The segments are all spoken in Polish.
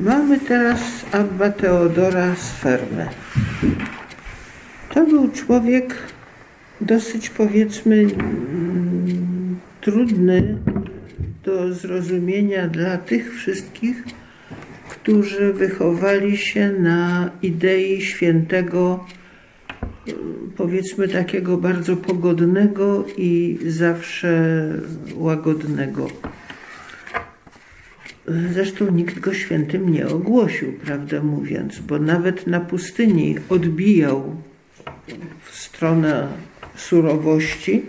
Mamy teraz Abba Teodora z Fermy. To był człowiek dosyć powiedzmy mm, trudny do zrozumienia dla tych wszystkich, którzy wychowali się na idei świętego, powiedzmy takiego bardzo pogodnego i zawsze łagodnego. Zresztą nikt go świętym nie ogłosił, prawdę mówiąc, bo nawet na pustyni odbijał w stronę surowości.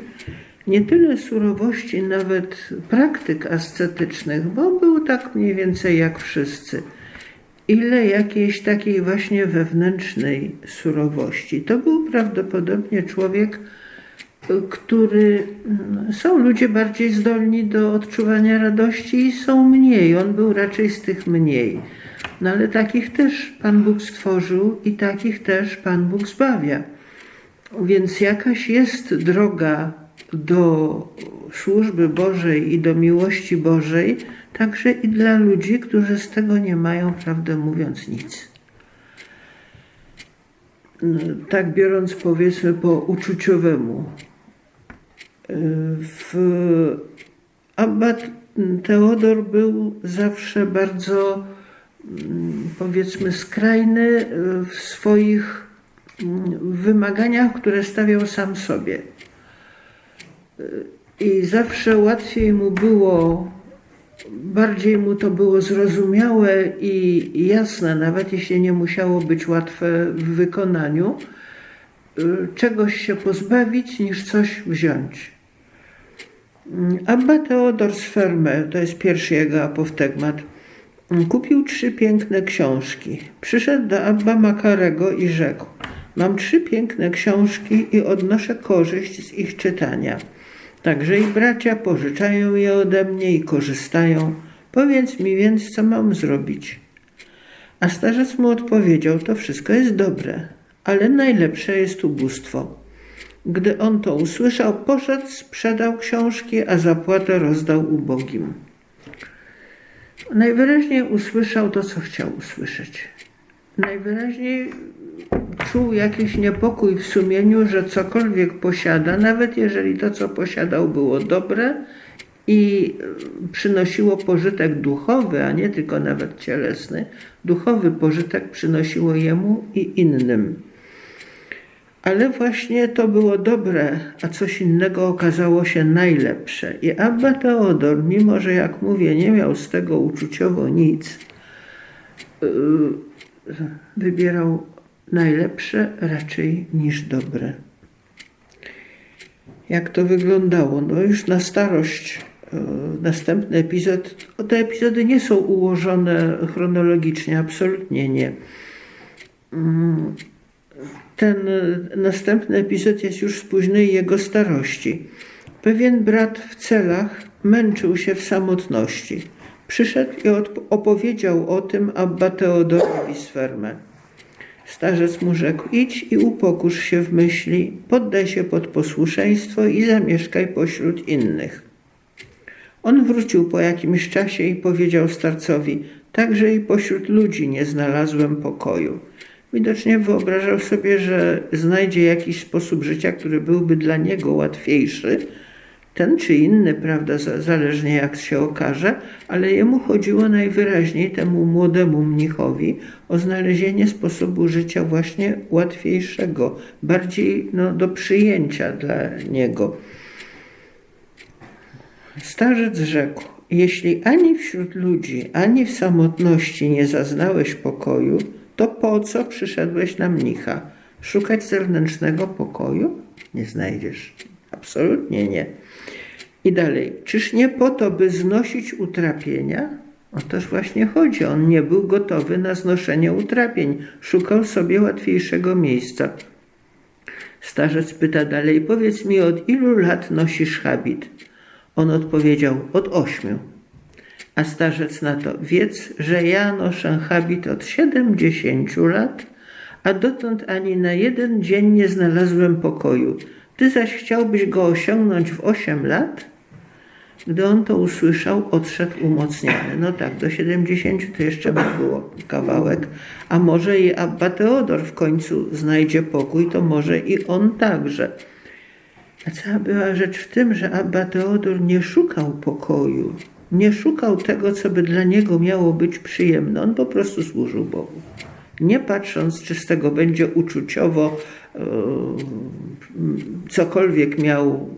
Nie tyle surowości, nawet praktyk ascetycznych, bo był tak mniej więcej jak wszyscy, ile jakiejś takiej właśnie wewnętrznej surowości. To był prawdopodobnie człowiek, który są ludzie bardziej zdolni do odczuwania radości i są mniej. On był raczej z tych mniej. No ale takich też Pan Bóg stworzył i takich też Pan Bóg zbawia. Więc jakaś jest droga do służby Bożej i do miłości Bożej, także i dla ludzi, którzy z tego nie mają, prawdę mówiąc, nic. No, tak biorąc, powiedzmy, po uczuciowemu. W Abbat Teodor był zawsze bardzo, powiedzmy, skrajny w swoich wymaganiach, które stawiał sam sobie. I zawsze łatwiej mu było, bardziej mu to było zrozumiałe i jasne, nawet jeśli nie musiało być łatwe w wykonaniu, czegoś się pozbawić niż coś wziąć. Abba Teodor z Ferme, to jest pierwszy jego apoftegmat, kupił trzy piękne książki. Przyszedł do Abba Makarego i rzekł: Mam trzy piękne książki i odnoszę korzyść z ich czytania. Także i bracia pożyczają je ode mnie i korzystają. Powiedz mi więc, co mam zrobić. A starzec mu odpowiedział: To wszystko jest dobre, ale najlepsze jest ubóstwo. Gdy on to usłyszał, poszedł, sprzedał książki, a zapłatę rozdał ubogim. Najwyraźniej usłyszał to, co chciał usłyszeć. Najwyraźniej czuł jakiś niepokój w sumieniu, że cokolwiek posiada, nawet jeżeli to, co posiadał, było dobre i przynosiło pożytek duchowy, a nie tylko nawet cielesny, duchowy pożytek przynosiło jemu i innym. Ale właśnie to było dobre, a coś innego okazało się najlepsze. I Abba Teodor, mimo że jak mówię, nie miał z tego uczuciowo nic, yy, wybierał najlepsze raczej niż dobre. Jak to wyglądało? No już na starość yy, następny epizod. Te epizody nie są ułożone chronologicznie, absolutnie nie. Ten następny epizod jest już z późnej jego starości. Pewien brat w celach męczył się w samotności. Przyszedł i opowiedział o tym Abba Teodorowi z Ferme. Starzec mu rzekł, idź i upokórz się w myśli, poddaj się pod posłuszeństwo i zamieszkaj pośród innych. On wrócił po jakimś czasie i powiedział starcowi, także i pośród ludzi nie znalazłem pokoju. Widocznie wyobrażał sobie, że znajdzie jakiś sposób życia, który byłby dla niego łatwiejszy, ten czy inny, prawda, zależnie jak się okaże, ale jemu chodziło najwyraźniej temu młodemu mnichowi o znalezienie sposobu życia właśnie łatwiejszego, bardziej no, do przyjęcia dla niego. Starzec rzekł: Jeśli ani wśród ludzi, ani w samotności nie zaznałeś pokoju, to po co przyszedłeś na mnicha? Szukać zewnętrznego pokoju? Nie znajdziesz. Absolutnie nie. I dalej, czyż nie po to, by znosić utrapienia? O toż właśnie chodzi. On nie był gotowy na znoszenie utrapień. Szukał sobie łatwiejszego miejsca. Starzec pyta dalej, powiedz mi, od ilu lat nosisz habit? On odpowiedział, od ośmiu. A starzec na to, wiedz, że ja noszę habit od siedemdziesięciu lat, a dotąd ani na jeden dzień nie znalazłem pokoju. Ty zaś chciałbyś go osiągnąć w osiem lat? Gdy on to usłyszał, odszedł umocniony. No tak, do 70 to jeszcze by było kawałek. A może i Abba Teodor w końcu znajdzie pokój, to może i on także. A cała była rzecz w tym, że Abba Teodor nie szukał pokoju. Nie szukał tego, co by dla niego miało być przyjemne. On po prostu służył Bogu. Nie patrząc, czy z tego będzie uczuciowo e, cokolwiek miał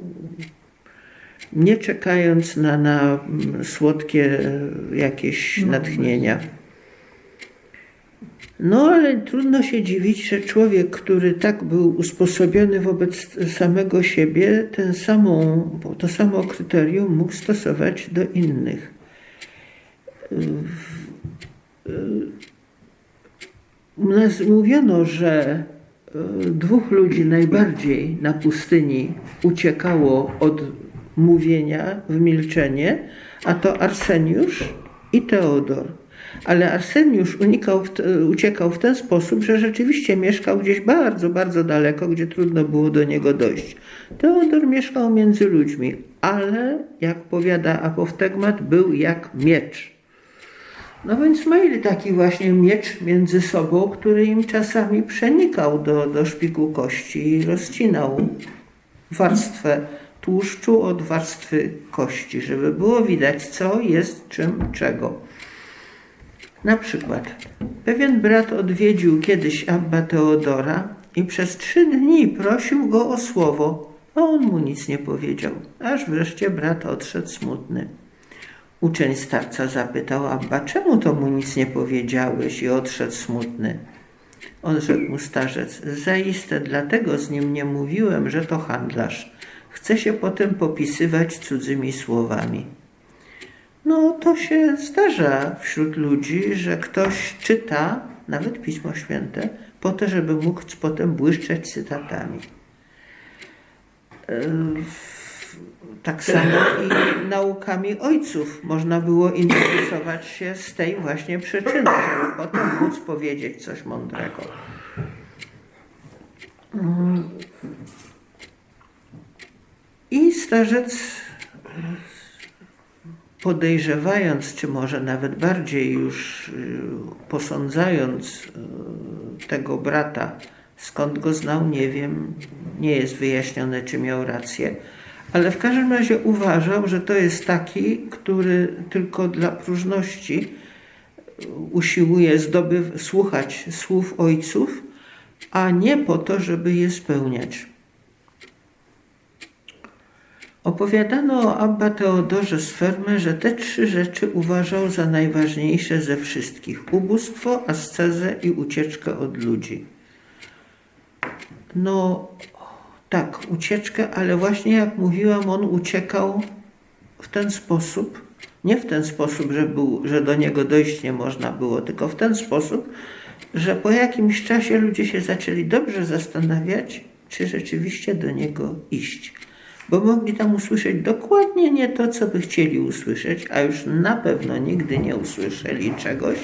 nie czekając na, na słodkie jakieś natchnienia. No ale trudno się dziwić, że człowiek, który tak był usposobiony wobec samego siebie, ten samą, to samo kryterium mógł stosować do innych. Mówiono, że dwóch ludzi najbardziej na pustyni uciekało od mówienia w milczenie, a to Arseniusz i Teodor. Ale Arseniusz unikał, uciekał w ten sposób, że rzeczywiście mieszkał gdzieś bardzo, bardzo daleko, gdzie trudno było do niego dojść. Teodor mieszkał między ludźmi, ale jak powiada apoftegmat, był jak miecz. No więc mieli taki właśnie miecz między sobą, który im czasami przenikał do, do szpiku kości i rozcinał warstwę tłuszczu od warstwy kości, żeby było widać, co jest czym czego. Na przykład, pewien brat odwiedził kiedyś Abba Teodora i przez trzy dni prosił go o słowo, a on mu nic nie powiedział, aż wreszcie brat odszedł smutny. Uczeń starca zapytał Abba, czemu to mu nic nie powiedziałeś i odszedł smutny? On rzekł mu starzec, zaiste dlatego z nim nie mówiłem, że to handlarz chce się potem popisywać cudzymi słowami. No to się zdarza wśród ludzi, że ktoś czyta nawet Pismo Święte po to, żeby mógł potem błyszczeć cytatami. Tak samo i naukami ojców można było interesować się z tej właśnie przyczyny, żeby potem móc powiedzieć coś mądrego. I starzec, podejrzewając, czy może nawet bardziej już y, posądzając y, tego brata, skąd go znał, nie wiem, nie jest wyjaśnione, czy miał rację, ale w każdym razie uważał, że to jest taki, który tylko dla próżności usiłuje zdobyw, słuchać słów ojców, a nie po to, żeby je spełniać. Opowiadano o Abba Teodorze z Fermy, że te trzy rzeczy uważał za najważniejsze ze wszystkich: ubóstwo, ascezę i ucieczkę od ludzi. No, tak, ucieczkę, ale właśnie jak mówiłam, on uciekał w ten sposób, nie w ten sposób, że, był, że do niego dojść nie można było, tylko w ten sposób, że po jakimś czasie ludzie się zaczęli dobrze zastanawiać, czy rzeczywiście do niego iść bo mogli tam usłyszeć dokładnie nie to, co by chcieli usłyszeć, a już na pewno nigdy nie usłyszeli czegoś,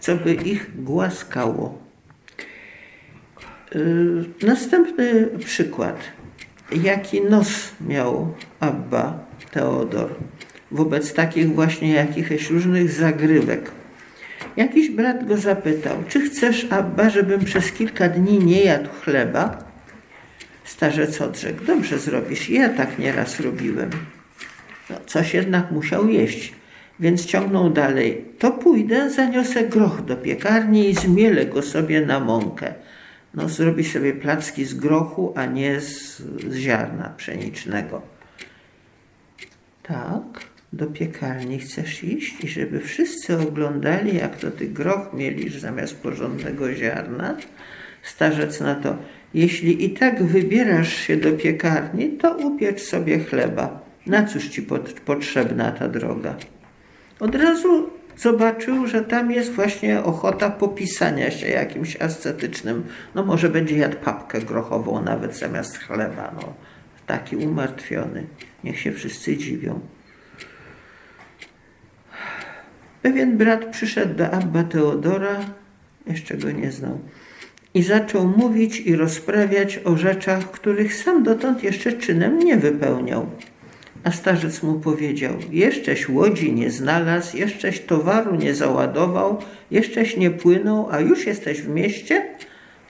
co by ich głaskało. Yy, następny przykład. Jaki nos miał Abba Teodor wobec takich właśnie jakichś różnych zagrywek. Jakiś brat go zapytał, czy chcesz, Abba, żebym przez kilka dni nie jadł chleba? Starzec odrzekł, dobrze zrobisz, ja tak nieraz robiłem. No, coś jednak musiał jeść, więc ciągnął dalej. To pójdę, zaniosę groch do piekarni i zmielę go sobie na mąkę. No, zrobi sobie placki z grochu, a nie z, z ziarna pszenicznego. Tak, do piekarni chcesz iść i żeby wszyscy oglądali, jak to ty groch mielisz zamiast porządnego ziarna? Starzec na to, jeśli i tak wybierasz się do piekarni, to upiecz sobie chleba. Na cóż ci pot potrzebna ta droga? Od razu zobaczył, że tam jest właśnie ochota popisania się jakimś ascetycznym. No może będzie jadł papkę grochową nawet zamiast chleba. No, taki umartwiony. Niech się wszyscy dziwią. Pewien brat przyszedł do Abba Teodora, jeszcze go nie znał i zaczął mówić i rozprawiać o rzeczach, których sam dotąd jeszcze czynem nie wypełniał. A starzec mu powiedział: Jeszcześ łodzi nie znalazł, jeszcześ towaru nie załadował, jeszcześ nie płynął, a już jesteś w mieście?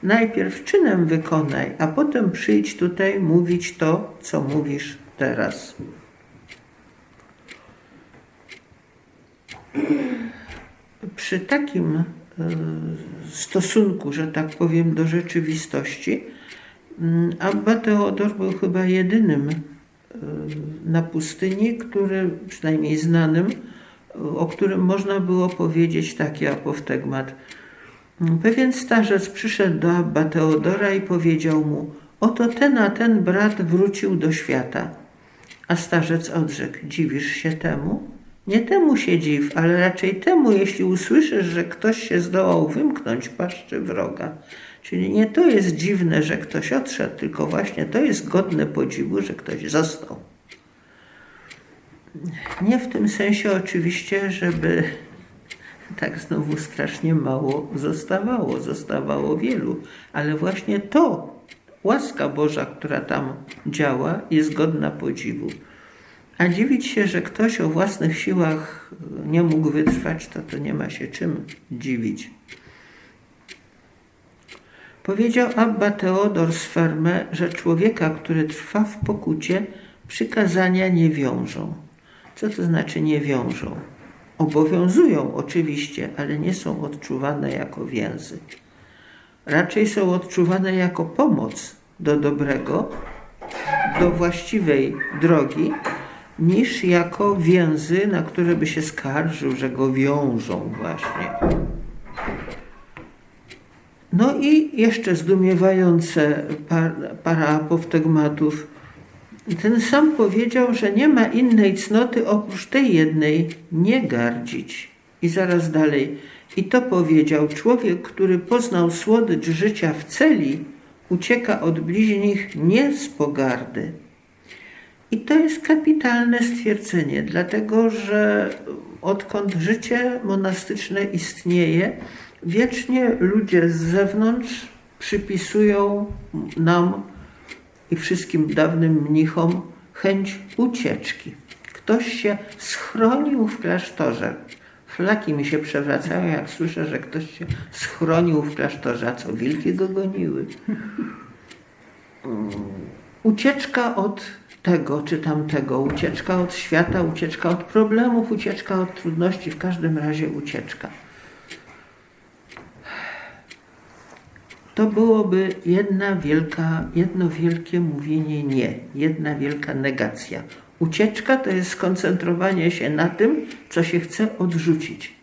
Najpierw czynem wykonaj, a potem przyjdź tutaj mówić to, co mówisz teraz. Przy takim stosunku, że tak powiem, do rzeczywistości, mm, Abba Teodor był chyba jedynym e, na pustyni, który, przynajmniej znanym, o którym można było powiedzieć taki apoftegmat. Pewien starzec przyszedł do Abba Teodora i powiedział mu: Oto ten a ten brat wrócił do świata. A starzec odrzekł: Dziwisz się temu? Nie temu się dziw, ale raczej temu, jeśli usłyszysz, że ktoś się zdołał wymknąć paszczy wroga. Czyli nie to jest dziwne, że ktoś odszedł, tylko właśnie to jest godne podziwu, że ktoś został. Nie w tym sensie oczywiście, żeby tak znowu strasznie mało zostawało, zostawało wielu, ale właśnie to, łaska Boża, która tam działa, jest godna podziwu. A dziwić się, że ktoś o własnych siłach nie mógł wytrwać, to to nie ma się czym dziwić. Powiedział Abba Teodor z Ferme, że człowieka, który trwa w pokucie, przykazania nie wiążą. Co to znaczy nie wiążą? Obowiązują oczywiście, ale nie są odczuwane jako więzy. Raczej są odczuwane jako pomoc do dobrego, do właściwej drogi, niż jako więzy, na które by się skarżył, że go wiążą właśnie. No i jeszcze zdumiewające par, para apoftegmatów. Ten sam powiedział, że nie ma innej cnoty oprócz tej jednej, nie gardzić. I zaraz dalej. I to powiedział człowiek, który poznał słodycz życia w celi, ucieka od bliźnich nie z pogardy, i to jest kapitalne stwierdzenie, dlatego że odkąd życie monastyczne istnieje, wiecznie ludzie z zewnątrz przypisują nam i wszystkim dawnym mnichom chęć ucieczki. Ktoś się schronił w klasztorze. Flaki mi się przewracają, jak słyszę, że ktoś się schronił w klasztorze, a co wilki go goniły. Ucieczka od tego czy tamtego, ucieczka od świata, ucieczka od problemów, ucieczka od trudności, w każdym razie ucieczka. To byłoby jedna wielka, jedno wielkie mówienie nie, jedna wielka negacja. Ucieczka to jest skoncentrowanie się na tym, co się chce odrzucić.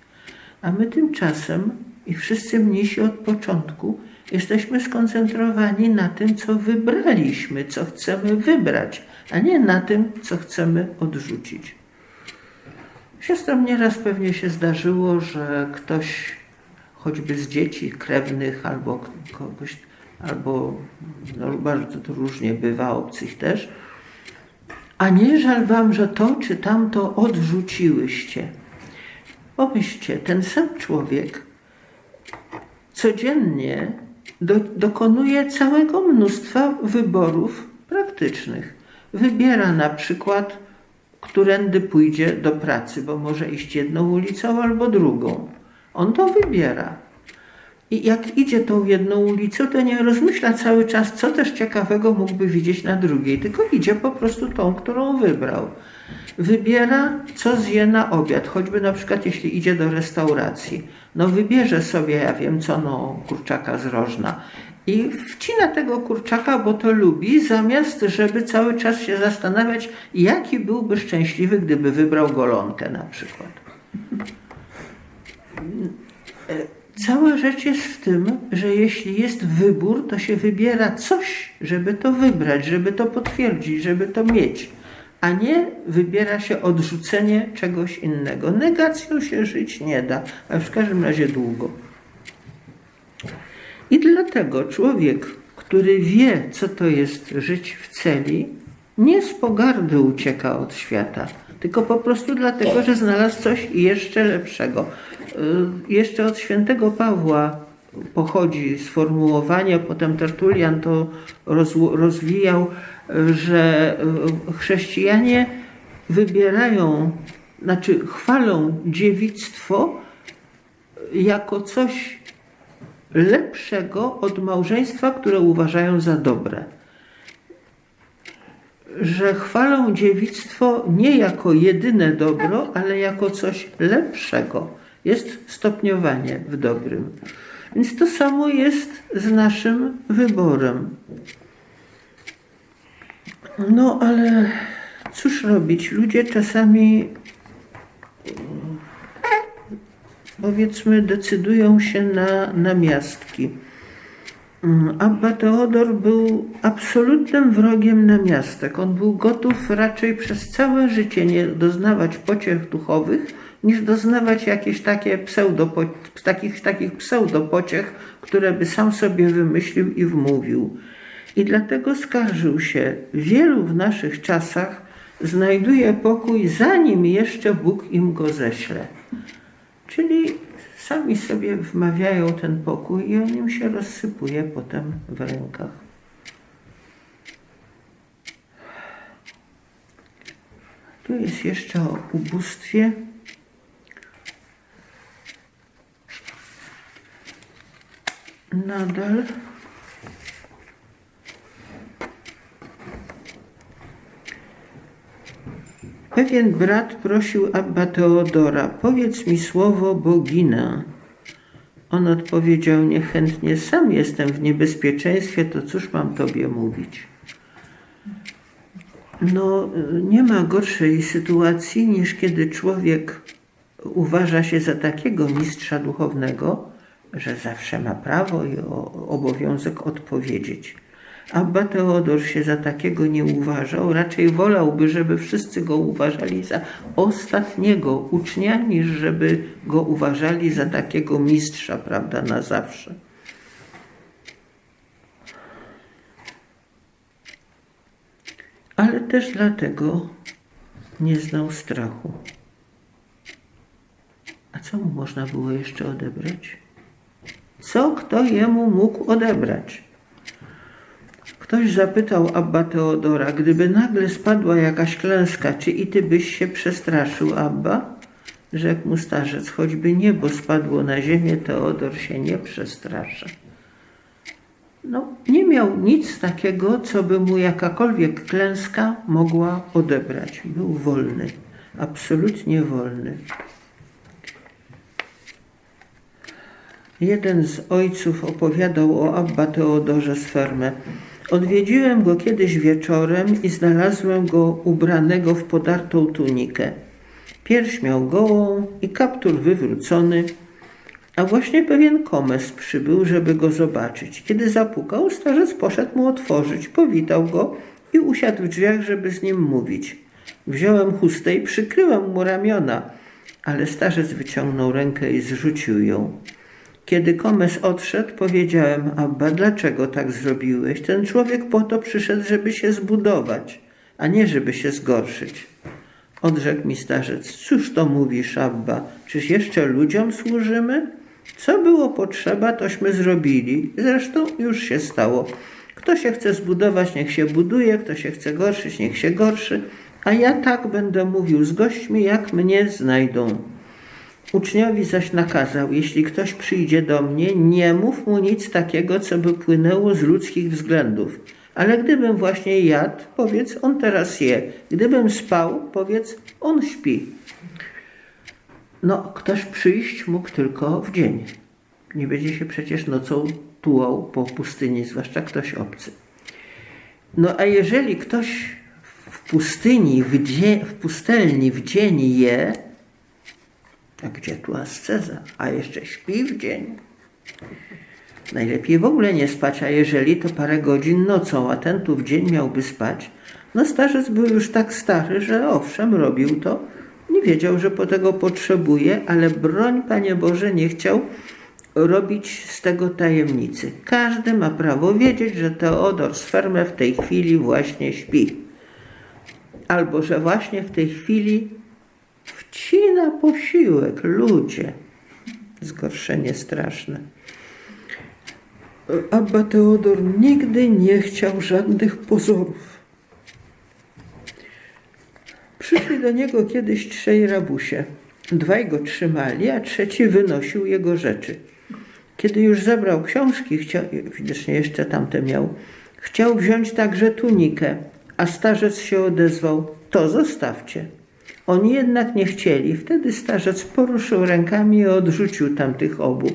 A my tymczasem i wszyscy mnisi od początku jesteśmy skoncentrowani na tym, co wybraliśmy, co chcemy wybrać, a nie na tym, co chcemy odrzucić. Siostrom nieraz pewnie się zdarzyło, że ktoś, choćby z dzieci krewnych albo kogoś, albo no bardzo to różnie bywa, obcych też, a nie żal wam, że to czy tamto odrzuciłyście. Pomyślcie, ten sam człowiek codziennie do, dokonuje całego mnóstwa wyborów praktycznych. Wybiera na przykład, którędy pójdzie do pracy, bo może iść jedną ulicą albo drugą. On to wybiera. I jak idzie tą jedną ulicą, to nie rozmyśla cały czas, co też ciekawego mógłby widzieć na drugiej, tylko idzie po prostu tą, którą wybrał. Wybiera, co zje na obiad, choćby na przykład jeśli idzie do restauracji. No wybierze sobie, ja wiem co, no kurczaka z rożna i wcina tego kurczaka, bo to lubi, zamiast żeby cały czas się zastanawiać, jaki byłby szczęśliwy, gdyby wybrał golonkę na przykład. Cała rzecz jest w tym, że jeśli jest wybór, to się wybiera coś, żeby to wybrać, żeby to potwierdzić, żeby to mieć, a nie wybiera się odrzucenie czegoś innego. Negacją się żyć nie da, a w każdym razie długo. I dlatego człowiek, który wie, co to jest żyć w celi, nie z pogardy ucieka od świata, tylko po prostu dlatego, że znalazł coś jeszcze lepszego. Y, jeszcze od świętego Pawła pochodzi sformułowanie, potem Tertulian to rozwijał, że y, chrześcijanie wybierają, znaczy chwalą dziewictwo jako coś lepszego od małżeństwa, które uważają za dobre. Że chwalą dziewictwo nie jako jedyne dobro, ale jako coś lepszego. Jest stopniowanie w dobrym. Więc to samo jest z naszym wyborem. No ale cóż robić? Ludzie czasami powiedzmy decydują się na namiastki. Mm, Abba Teodor był absolutnym wrogiem namiastek. On był gotów raczej przez całe życie nie doznawać pociech duchowych, niż doznawać jakieś takie pseudo, takich, takich pseudopociech, które by sam sobie wymyślił i wmówił. I dlatego skarżył się, wielu w naszych czasach znajduje pokój, zanim jeszcze Bóg im go ześle. Czyli sami sobie wmawiają ten pokój i on im się rozsypuje potem w rękach. Tu jest jeszcze o ubóstwie. Nadal. Pewien brat prosił Abba Teodora, powiedz mi słowo bogina. On odpowiedział niechętnie, sam jestem w niebezpieczeństwie, to cóż mam tobie mówić? No, nie ma gorszej sytuacji niż kiedy człowiek uważa się za takiego mistrza duchownego, że zawsze ma prawo i obowiązek odpowiedzieć. Abba Teodor się za takiego nie uważał, raczej wolałby, żeby wszyscy go uważali za ostatniego ucznia, niż żeby go uważali za takiego mistrza, prawda, na zawsze. Ale też dlatego nie znał strachu. A co mu można było jeszcze odebrać? Co kto jemu mógł odebrać? Ktoś zapytał Abba Teodora, gdyby nagle spadła jakaś klęska, czy i ty byś się przestraszył, Abba? Rzekł mu starzec, choćby niebo spadło na ziemię, Teodor się nie przestraszy. No, nie miał nic takiego, co by mu jakakolwiek klęska mogła odebrać. Był wolny, absolutnie wolny. Jeden z ojców opowiadał o Abba Teodorze z Fermę. Odwiedziłem go kiedyś wieczorem i znalazłem go ubranego w podartą tunikę. Pierś miał gołą i kaptur wywrócony, a właśnie pewien komes przybył, żeby go zobaczyć. Kiedy zapukał, starzec poszedł mu otworzyć, powitał go i usiadł w drzwiach, żeby z nim mówić. Wziąłem chustę i przykryłem mu ramiona, ale starzec wyciągnął rękę i zrzucił ją. Kiedy Komes odszedł, powiedziałem, Abba, dlaczego tak zrobiłeś? Ten człowiek po to przyszedł, żeby się zbudować, a nie żeby się zgorszyć. Odrzekł mi starzec, cóż to mówisz, Abba? Czyż jeszcze ludziom służymy? Co było potrzeba, tośmy zrobili. Zresztą już się stało. Kto się chce zbudować, niech się buduje, kto się chce gorszyć, niech się gorszy, a ja tak będę mówił z gośćmi, jak mnie znajdą. Uczniowi zaś nakazał, jeśli ktoś przyjdzie do mnie, nie mów mu nic takiego, co by płynęło z ludzkich względów. Ale gdybym właśnie jadł, powiedz, on teraz je. Gdybym spał, powiedz, on śpi. No, ktoś przyjść mógł tylko w dzień. Nie będzie się przecież nocą tułał po pustyni, zwłaszcza ktoś obcy. No a jeżeli ktoś w pustyni, w, dzień, w pustelni w dzień je, gdzie tu asceza? A jeszcze śpi w dzień. Najlepiej w ogóle nie spać, a jeżeli to parę godzin nocą, a ten tu w dzień miałby spać. No starzec był już tak stary, że owszem, robił to. Nie wiedział, że po tego potrzebuje, ale broń, Panie Boże, nie chciał robić z tego tajemnicy. Każdy ma prawo wiedzieć, że Teodor Sferme w tej chwili właśnie śpi. Albo, że właśnie w tej chwili wcina posiłek, ludzie. Zgorszenie straszne. Abba Teodor nigdy nie chciał żadnych pozorów. Przyszli do niego kiedyś trzej rabusie. Dwaj go trzymali, a trzeci wynosił jego rzeczy. Kiedy już zebrał książki, chciał, widocznie jeszcze tamte miał, chciał wziąć także tunikę, a starzec się odezwał, to zostawcie. Oni jednak nie chcieli. Wtedy starzec poruszył rękami i odrzucił tamtych obu.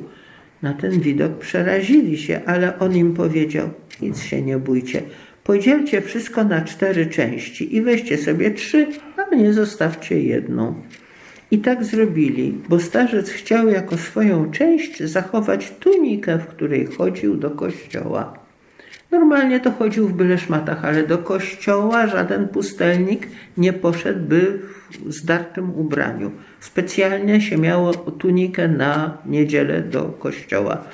Na ten widok przerazili się, ale on im powiedział, nic się nie bójcie. Podzielcie wszystko na cztery części i weźcie sobie trzy, a mnie zostawcie jedną. I tak zrobili, bo starzec chciał jako swoją część zachować tunikę, w której chodził do kościoła. Normalnie to chodził w byle szmatach, ale do kościoła żaden pustelnik nie poszedłby w zdartym ubraniu. Specjalnie się miało tunikę na niedzielę do kościoła.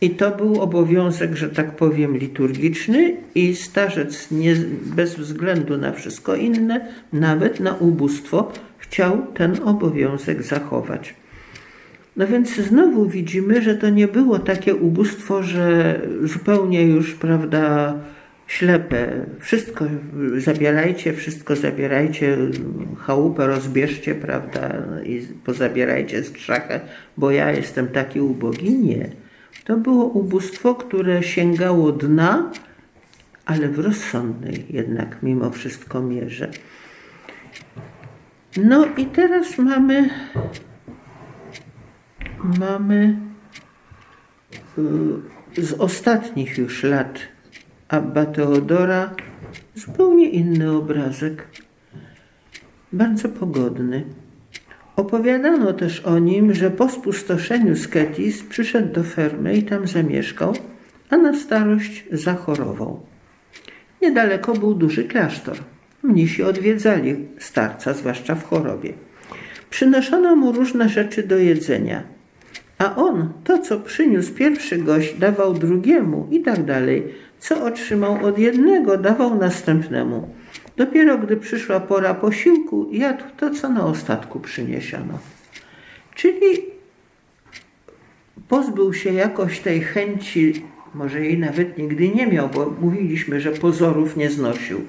I to był obowiązek, że tak powiem, liturgiczny i starzec nie, bez względu na wszystko inne, nawet na ubóstwo, chciał ten obowiązek zachować. No więc znowu widzimy, że to nie było takie ubóstwo, że zupełnie już, prawda, ślepe. Wszystko zabierajcie, wszystko zabierajcie, chałupę rozbierzcie, prawda, i pozabierajcie strzachę, bo ja jestem taki ubogi. Nie. To było ubóstwo, które sięgało dna, ale w rozsądnej jednak mimo wszystko mierze. No i teraz mamy mamy y, z ostatnich już lat Abba Teodora zupełnie inny obrazek, bardzo pogodny. Opowiadano też o nim, że po spustoszeniu Sketis przyszedł do fermy i tam zamieszkał, a na starość zachorował. Niedaleko był duży klasztor. Mnisi odwiedzali starca, zwłaszcza w chorobie. Przynoszono mu różne rzeczy do jedzenia, a on to, co przyniósł pierwszy gość, dawał drugiemu i tak dalej. Co otrzymał od jednego, dawał następnemu. Dopiero gdy przyszła pora posiłku, jadł to, co na ostatku przyniesiono. Czyli pozbył się jakoś tej chęci, może jej nawet nigdy nie miał, bo mówiliśmy, że pozorów nie znosił.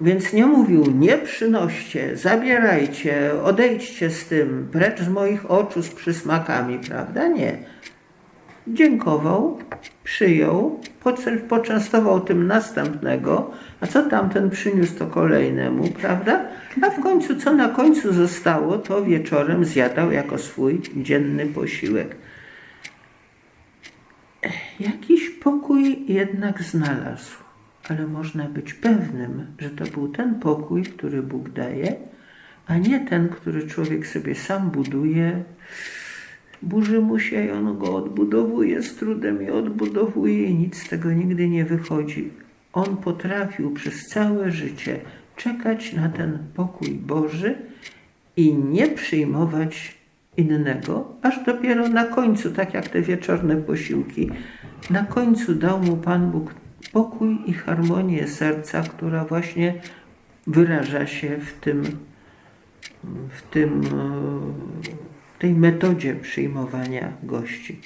Więc nie mówił, nie przynoście, zabierajcie, odejdźcie z tym, precz z moich oczu z przysmakami, prawda? Nie. Dziękował, przyjął, poczęstował tym następnego, a co tamten przyniósł to kolejnemu, prawda? A w końcu, co na końcu zostało, to wieczorem zjadał jako swój dzienny posiłek. Jakiś pokój jednak znalazł ale można być pewnym, że to był ten pokój, który Bóg daje, a nie ten, który człowiek sobie sam buduje, burzy mu się i on go odbudowuje z trudem i odbudowuje i nic z tego nigdy nie wychodzi. On potrafił przez całe życie czekać na ten pokój Boży i nie przyjmować innego, aż dopiero na końcu, tak jak te wieczorne posiłki, na końcu dał mu Pan Bóg pokój i harmonię serca, która właśnie wyraża się w tym, w tym, w tej metodzie przyjmowania gości.